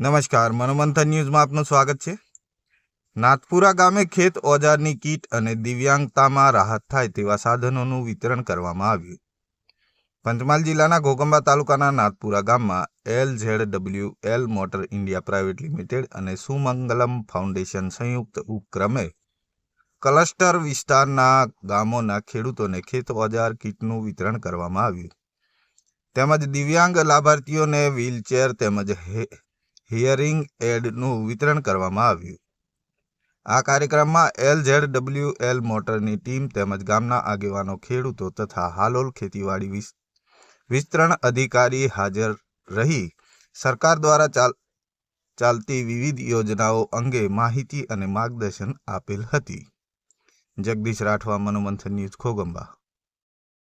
નમસ્કાર, મનોમંથન ન્યૂઝમાં આપનું સ્વાગત છે. નાથપુરા ગામે ખેત ઓજારની કીટ અને દિવ્યાંગતામાં રાહત થાય તેવા સાધનોનું વિતરણ કરવામાં આવ્યું. પંચમહાલ જિલ્લાના ઘોગંબા તાલુકાના નાથપુરા ગામમાં L Z W L motor India private limited અને સુમંગલમ ફાઉન્ડેશન સંયુક્ત ઉપક્રમે ક્લસ્ટર વિસ્તારના ગામોના ખેડૂતોને ખેત ઓજાર કીટનું વિતરણ કરવામાં આવ્યું. તેમજ દિવ્યાંગ લાભાર્થીઓને વ્હીલચેર તેમજ હિયરિંગ એડનું વિતરણ કરવામાં આવ્યું. આ કાર્યક્રમમાં એલ ઝેડ ડબલ્યુ એલ મોટરની ટીમ તેમજ ગામના આગેવાનો, ખેડૂતો તથા હાલોલ ખેતીવાડી વિસ્તરણ અધિકારી હાજર રહી. સરકાર દ્વારા ચાલ, ચાલતી વિવિધ યોજનાઓ અંગે માહિતી અને માર્ગદર્શન આપેલ હતી. જગદીશ રાઠવા, મનોમંથન ન્યૂઝ, ખોગંબા.